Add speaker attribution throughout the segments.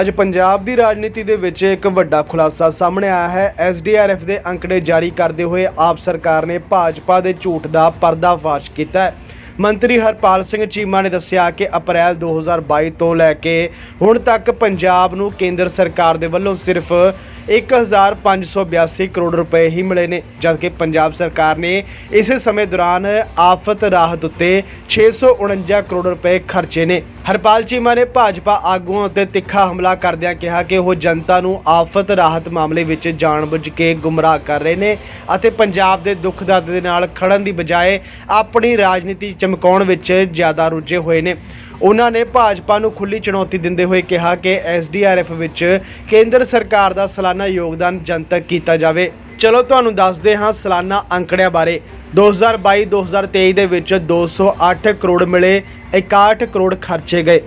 Speaker 1: ਅੱਜ ਪੰਜਾਬ ਦੀ ਰਾਜਨੀਤੀ ਦੇ ਵਿੱਚ ਇੱਕ ਵੱਡਾ ਖੁਲਾਸਾ ਸਾਹਮਣੇ ਆਇਆ ਹੈ। ਐਸਡੀਆਰਐਫ ਦੇ ਅੰਕੜੇ ਜਾਰੀ ਕਰਦੇ ਹੋਏ ਆਪ ਸਰਕਾਰ ਨੇ ਭਾਜਪਾ ਦੇ ਝੂਠ ਦਾ ਪਰਦਾਫਾਸ਼ ਕੀਤਾ ਹੈ। ਮੰਤਰੀ ਹਰਪਾਲ ਸਿੰਘ ਚੀਮਾ ਨੇ ਦੱਸਿਆ ਕਿ ਅਪ੍ਰੈਲ 2022 ਤੋਂ ਲੈ ਕੇ ਹੁਣ ਤੱਕ ਪੰਜਾਬ ਨੂੰ ਕੇਂਦਰ ਸਰਕਾਰ ਦੇ ਵੱਲੋਂ ਸਿਰਫ 1582 ਕਰੋੜ ਰੁਪਏ ਹੀ ਮਿਲੇ ਨੇ, ਜਦਕਿ ਪੰਜਾਬ ਸਰਕਾਰ ਨੇ ਇਸੇ ਸਮੇਂ ਦੌਰਾਨ ਆਫਤ ਰਾਹਤ ਉੱਤੇ 649 ਕਰੋੜ ਰੁਪਏ ਖਰਚੇ ਨੇ। ਹਰਪਾਲ ਚੀਮਾ ਨੇ ਭਾਜਪਾ ਆਗੂਆਂ ਉੱਤੇ ਤਿੱਖਾ ਹਮਲਾ ਕਰਦਿਆਂ ਕਿਹਾ ਕਿ ਉਹ ਜਨਤਾ ਨੂੰ ਆਫਤ ਰਾਹਤ ਮਾਮਲੇ ਵਿੱਚ ਜਾਣਬੁੱਝ ਕੇ ਗੁੰਮਰਾਹ ਕਰ ਰਹੇ ਨੇ ਅਤੇ ਪੰਜਾਬ ਦੇ ਦੁੱਖ ਦਰਦ ਦੇ ਨਾਲ ਖੜਨ ਦੀ ਬਜਾਏ ਆਪਣੀ ਰਾਜਨੀਤੀ ਚਮਕਾਉਣ ਵਿੱਚ ਜ਼ਿਆਦਾ ਰੁੱਝੇ ਹੋਏ ਨੇ। ਉਹਨਾਂ ਨੇ ਭਾਜਪਾ ਨੂੰ ਖੁੱਲੀ ਚੁਣੌਤੀ ਦਿੰਦੇ ਹੋਏ ਕਿਹਾ ਕਿ ਐਸਡੀਆਰਐਫ ਵਿੱਚ ਕੇਂਦਰ ਸਰਕਾਰ ਦਾ ਸਾਲਾਨਾ ਯੋਗਦਾਨ ਜਨਤਕ ਕੀਤਾ ਜਾਵੇ। ਚਲੋ, ਤੁਹਾਨੂੰ ਦੱਸਦੇ ਹਾਂ ਸਾਲਾਨਾ ਅੰਕੜਿਆਂ ਬਾਰੇ। 2022-2023 ਦੇ ਵਿੱਚ 208 ਕਰੋੜ ਮਿਲੇ 61 ਕਰੋੜ ਖਰਚੇ ਗਏ।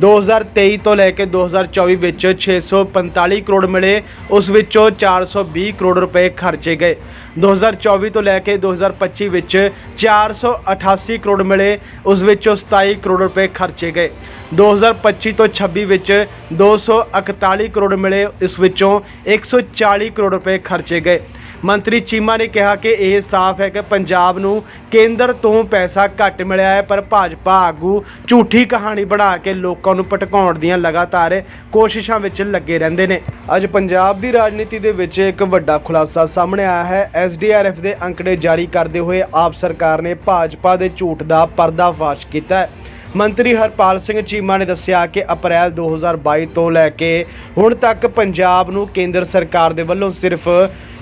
Speaker 1: 2023 ਤੋਂ ਲੈ ਕੇ 2024 ਵਿੱਚ 645 ਕਰੋੜ ਮਿਲੇ। ਉਸ ਵਿੱਚੋਂ 420 ਕਰੋੜ ਰੁਪਏ ਖਰਚੇ ਗਏ। 2024 ਤੋਂ ਲੈ ਕੇ 2025 ਵਿੱਚ 488 ਕਰੋੜ ਮਿਲੇ। ਉਸ ਵਿੱਚੋਂ 27 ਕਰੋੜ ਰੁਪਏ ਖਰਚੇ ਗਏ। 2025 ਤੋਂ 26 ਵਿੱਚ 241 ਕਰੋੜ ਮਿਲੇ। ਇਸ ਵਿੱਚੋਂ 140 ਕਰੋੜ ਰੁਪਏ ਖਰਚੇ ਗਏ। ਮੰਤਰੀ ਚੀਮਾ ਨੇ ਕਿਹਾ ਕਿ ਇਹ ਸਾਫ਼ ਹੈ ਕਿ ਪੰਜਾਬ ਨੂੰ ਕੇਂਦਰ ਤੋਂ ਪੈਸਾ ਘੱਟ ਮਿਲਿਆ ਹੈ, ਪਰ ਭਾਜਪਾ ਆਗੂ ਝੂਠੀ ਕਹਾਣੀ ਬਣਾ ਕੇ ਲੋਕਾਂ ਨੂੰ ਭਟਕਾਉਣ ਦੀਆਂ ਲਗਾਤਾਰ ਕੋਸ਼ਿਸ਼ਾਂ ਵਿੱਚ ਲੱਗੇ ਰਹਿੰਦੇ ਨੇ। ਅੱਜ ਪੰਜਾਬ ਦੀ ਰਾਜਨੀਤੀ ਦੇ ਵਿੱਚ ਇੱਕ ਵੱਡਾ ਖੁਲਾਸਾ ਸਾਹਮਣੇ ਆਇਆ ਹੈ। ਐਸਡੀਆਰਐਫ ਦੇ ਅੰਕੜੇ ਜਾਰੀ ਕਰਦੇ ਹੋਏ ਆਪ ਸਰਕਾਰ ਨੇ ਭਾਜਪਾ ਦੇ ਝੂਠ ਦਾ ਪਰਦਾਫਾਸ਼ ਕੀਤਾ ਹੈ। ਮੰਤਰੀ ਹਰਪਾਲ ਸਿੰਘ ਚੀਮਾ ਨੇ ਦੱਸਿਆ ਕਿ ਅਪ੍ਰੈਲ 2022 ਤੋਂ ਲੈ ਕੇ ਹੁਣ ਤੱਕ ਪੰਜਾਬ ਨੂੰ ਕੇਂਦਰ ਸਰਕਾਰ ਦੇ ਵੱਲੋਂ ਸਿਰਫ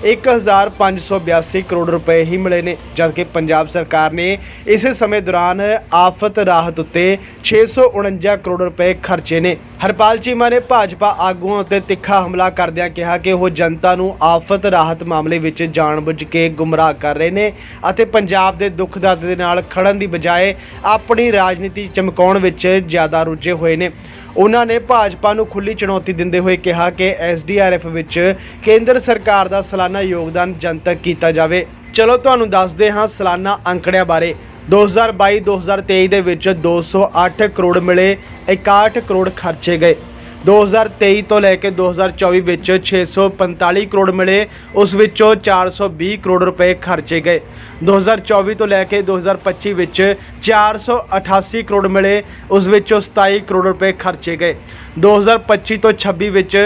Speaker 1: 1582 ਕਰੋੜ ਰੁਪਏ ਹੀ ਮਿਲੇ ਨੇ, ਜਦਕਿ ਪੰਜਾਬ ਸਰਕਾਰ ਨੇ ਇਸੇ ਸਮੇਂ ਦੌਰਾਨ ਆਫਤ ਰਾਹਤ ਉੱਤੇ 649 ਕਰੋੜ ਰੁਪਏ ਖਰਚੇ ਨੇ। ਹਰਪਾਲ ਚੀਮਾ ਨੇ ਭਾਜਪਾ ਆਗੂਆਂ ਉੱਤੇ ਤਿੱਖਾ ਹਮਲਾ ਕਰਦਿਆਂ ਕਿਹਾ ਕਿ ਉਹ ਜਨਤਾ ਨੂੰ ਆਫਤ ਰਾਹਤ ਮਾਮਲੇ ਵਿੱਚ ਜਾਣਬੁੱਝ ਕੇ ਗੁੰਮਰਾਹ ਕਰ ਰਹੇ ਨੇ ਅਤੇ ਪੰਜਾਬ ਦੇ ਦੁੱਖ ਦਰਦ ਦੇ ਨਾਲ ਖੜਨ ਦੀ ਬਜਾਏ ਆਪਣੀ ਰਾਜਨੀਤੀ ਚਮਕਾਉਣ ਵਿੱਚ ਜ਼ਿਆਦਾ ਰੁੱਝੇ ਹੋਏ ਨੇ। ਉਹਨਾਂ ਨੇ ਭਾਜਪਾ ਨੂੰ ਖੁੱਲੀ ਚੁਣੌਤੀ ਦਿੰਦੇ ਹੋਏ ਕਿਹਾ ਕਿ ਐਸਡੀਆਰਐਫ ਵਿੱਚ ਕੇਂਦਰ ਸਰਕਾਰ ਦਾ ਸਾਲਾਨਾ ਯੋਗਦਾਨ ਜਨਤਕ ਕੀਤਾ ਜਾਵੇ। ਚਲੋ, ਤੁਹਾਨੂੰ ਦੱਸਦੇ ਹਾਂ ਸਾਲਾਨਾ ਅੰਕੜਿਆਂ ਬਾਰੇ। 2022-2023 ਦੇ ਵਿੱਚ 208 ਕਰੋੜ ਮਿਲੇ 61 ਕਰੋੜ ਖਰਚੇ ਗਏ। 2023 ਤੋਂ ਲੈ ਕੇ 2024 ਵਿੱਚ 645 ਕਰੋੜ ਮਿਲੇ। ਉਸ ਵਿੱਚੋਂ 420 ਕਰੋੜ ਰੁਪਏ ਖਰਚੇ ਗਏ। 2024 ਤੋਂ ਲੈ ਕੇ 2025 ਵਿੱਚ 488 ਕਰੋੜ ਮਿਲੇ। ਉਸ ਵਿੱਚੋਂ 27 ਕਰੋੜ ਰੁਪਏ ਖਰਚੇ ਗਏ। 2025 ਤੋਂ 26 ਵਿੱਚ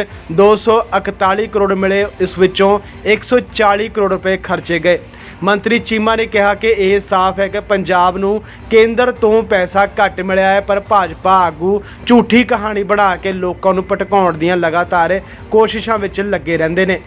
Speaker 1: 241 ਕਰੋੜ ਮਿਲੇ। ਇਸ ਵਿੱਚੋਂ 140 ਕਰੋੜ ਰੁਪਏ ਖਰਚੇ ਗਏ। ਮੰਤਰੀ ਚੀਮਾ ਨੇ ਕਿਹਾ ਕਿ ਇਹ ਸਾਫ਼ ਹੈ ਕਿ ਪੰਜਾਬ ਨੂੰ ਕੇਂਦਰ ਤੋਂ ਪੈਸਾ ਘੱਟ ਮਿਲਿਆ ਹੈ, ਪਰ ਭਾਜਪਾ ਆਗੂ ਝੂਠੀ ਕਹਾਣੀ ਬਣਾ ਕੇ ਲੋਕਾਂ ਨੂੰ ਭਟਕਾਉਣ ਦੀਆਂ ਲਗਾਤਾਰ ਕੋਸ਼ਿਸ਼ਾਂ ਵਿੱਚ ਲੱਗੇ ਰਹਿੰਦੇ ਨੇ।